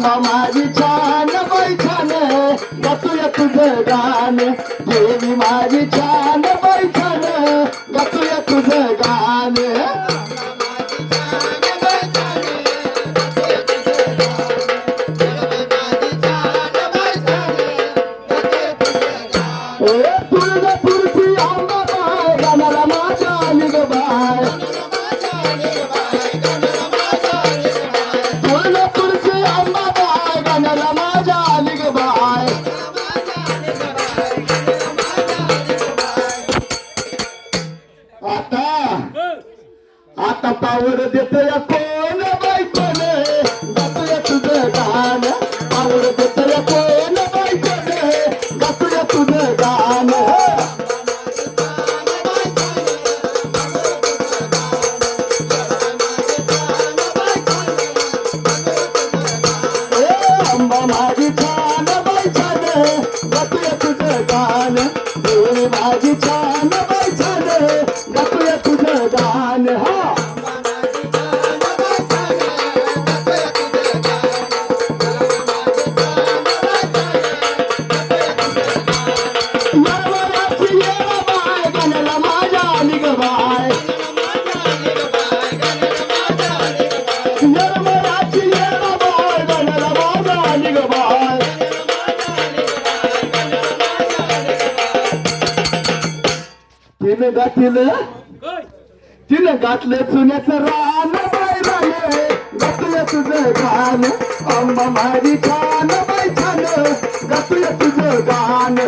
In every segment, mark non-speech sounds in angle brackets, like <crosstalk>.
माझी छान बाई छान गातूया तुझं गाण. देवी माझी छान बाई छान गातूया तुझं आता आता पावड देतो या तिनं गाठील? तिनं घातलं चुन्याचं रान बाई राणे गातूया तुझं गाण. माझी छान बाई छान गातूया तुझं गाण.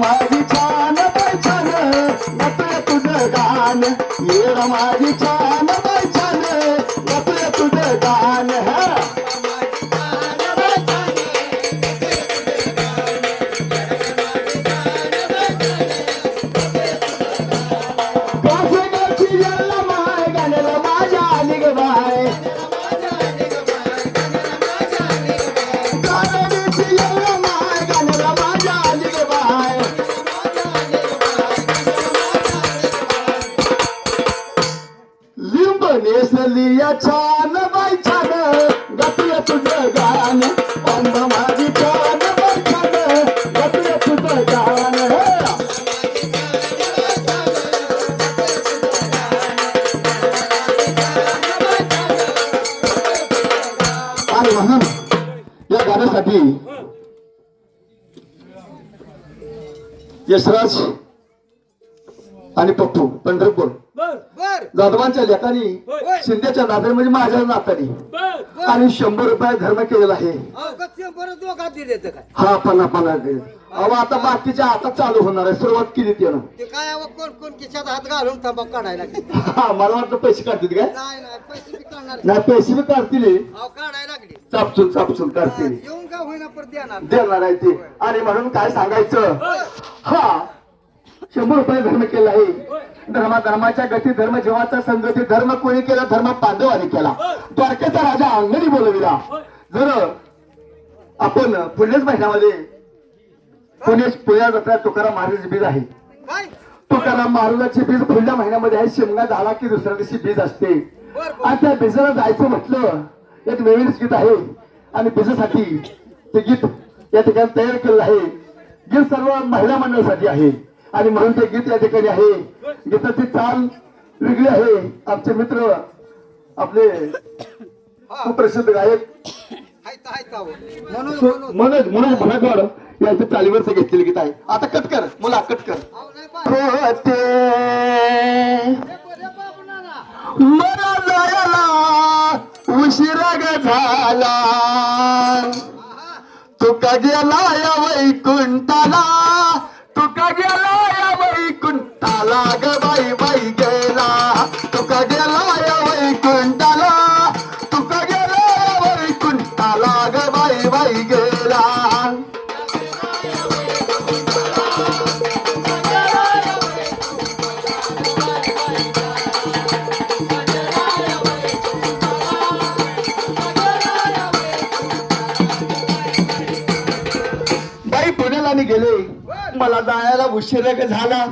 माझी छान बाई छान तुझं गाण. येड माझी छान. छान बाई छान गातूया तुझं गाण. अंब माझी छान बाई छान तुझं गाण. म्हणून या गाण्यासाठी यशराज आणि पप्पू पंढरपूर. जाधवांच्या लेखानी. शिंदेच्या नात्याने म्हणजे माझ्या नात्याने. बर आणि शंभर रुपये धर्म केलेला आहे. हा पन्ना पन्ना. अहो आता बाकीच्या आता चालू होणार आहे. सुरुवात केली त्यानं ते काय कोण कोण खिशात हात घालून तंबाखू काढायला लागले. <laughs> हा मला वाटतं पैसे काढतील काय? नाही नाही पैसे बी काढतील. चापचून चापचून काढतील. येऊन का होईना परत देणार? देणार आहे ते. आणि म्हणून काय सांगायचं? हा शंभर रुपये धर्म केला आहे. धर्मा धर्माच्या गती धर्म जेव्हाचा संगती धर्म कोणी केला धर्म पांडवाने केला. द्वारकेचा राजा अंगणी बोलविला. जर आपण पुण्याच महिन्यामध्ये पुणे पुण्या जत्रा तुकाराम महाराज बीज आहे. तुकाराम महाराजाची बीज पुढल्या महिन्यामध्ये आहे. शिमगा झाला की दुसऱ्या दिवशी बीज असते. आणि त्या बीजाला जायचं म्हटलं एक नवीन गीत आहे. आणि बीजासाठी ते गीत या ठिकाणी तयार केलेलं आहे. गीत सर्व महिला मंडळासाठी आहे. आणि म्हणून ते गीत या ठिकाणी आहे. गीताची चाल वेगळी आहे. आमचे मित्र आपले सुप्रसिद्ध गायक. मनोज मनोज भडकवाड यांच्या चालीवरच घेतलेलं गीत आहे. आता कट कर. मला कट कर. अहो जायला उशिरा ग झाला. तुका गेला या वैकुंठाला. तुका गेला या वैकुंठाला ग बाई बाई गेला. तुका गेला या वैकुंठाला. तुका गेला या वैकुंठाला ग बाई बाई गेला. बाई पुण्याला मी गेले मला जायला उशीर झाला.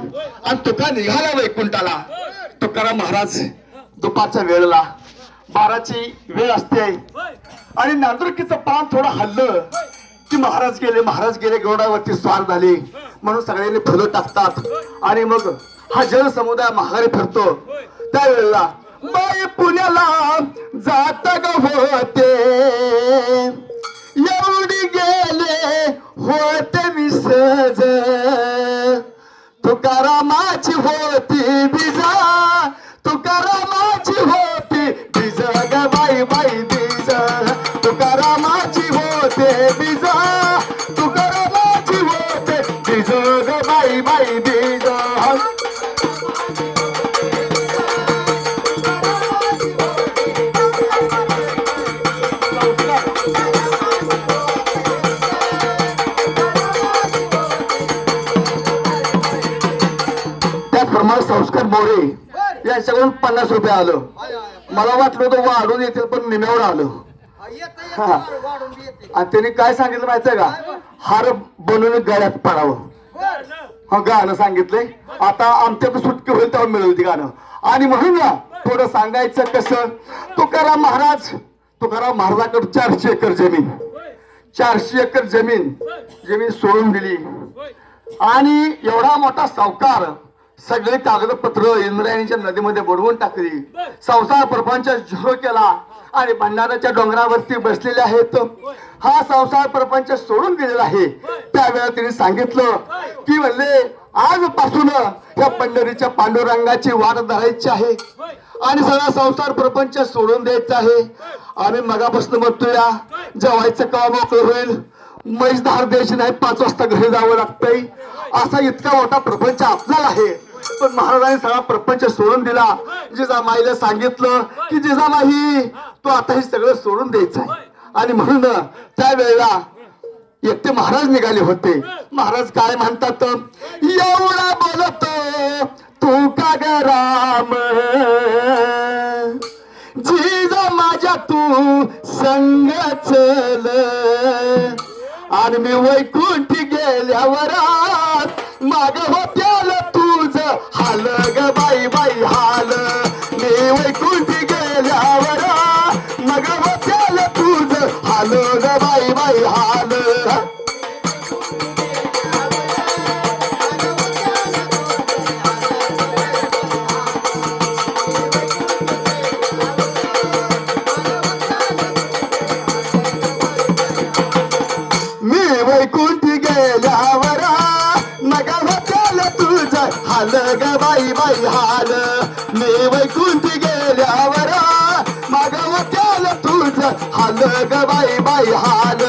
आणि तुका निघाला वैकुंठाला तुकाराम महाराज दुपारच्या वेळेला बाराची वेळ असते. आणि नांदुरकीचं पान थोडं हल्लं. की महाराज गेले महाराज गेले गौडावरती स्वार झाले. म्हणून सगळ्यांनी फुलं टाकतात. आणि मग हा जनसमुदाय महागारी फिरतो. त्यावेळेला बाई पुण्याला जात होते. एवढी गेले होते विसज तुकारामाची होती बिजा तुकारामाची होती बिजा ग बाई बाई बिजा. तुकारामाची होते बिजा तुकारामाची होते बिजा ग बाई बाई बिजा. त्याचप्रमाणे संस्कार मोरे यांच्याकडून पन्नास रुपये आलं. मला वाटलं होतं वाढून येतील पण निम्यावर आलं. आणि त्यांनी काय सांगितलं माहितीये का? हार बनवून गळ्यात पडावं. बर. हा गाणं सांगितलंय. आता आमच्याकडे सुटके होईल तेव्हा मिळेल ती गाणं. आणि म्हणून ना थोडं सांगायचं कसं? तुकाराम महाराज तुकाराम महाराजाकडे चारशे एकर जमीन. चारशे एकर जमीन. जमीन सोडून दिली. आणि एवढा मोठा सावकार सगळे कागदपत्र इंद्रायणीच्या नदीमध्ये बुडवून टाकली. संसार प्रपंच झुरो केला आणि भंडाराच्या डोंगरावरती बसलेले आहेत. हा संसार प्रपंच सोडून गेलेला आहे. त्यावेळेला तिने सांगितलं की म्हणले आजपासून या पंढरीच्या पांडुरंगाची वाट धरायची आहे. आणि सगळा संसार प्रपंच सोडून द्यायचा आहे. आम्ही मगापासून म्हणतोय जेवायचं काम मोकळं होईल? म्हैस धार द्यायची नाही पाच वाजता घरी जावं लागतंय. असा इतका मोठा प्रपंच आपल्याला आहे. पण महाराजांनी सगळा प्रपंच सोडून दिला. जिजामाईला सांगितलं की जिजामाई तो आता हे सगळं सोडून द्यायचं आहे. आणि म्हणून त्यावेळेला एकटे महाराज निघाले होते. महाराज काय म्हणतात? एवढा बोलतो तू का ग राम? जिजा माझ्या तू संग चल. आणि मी वैकुंठी गेल्यावर माग होत्याल हाल ग बाई बाई हाल. मी वैकू हाल ग बाई बाई हाल. मी वैकुंठी गेल्यावर मागव होत्याल तुझ हाल. ग बाई बाई हाल.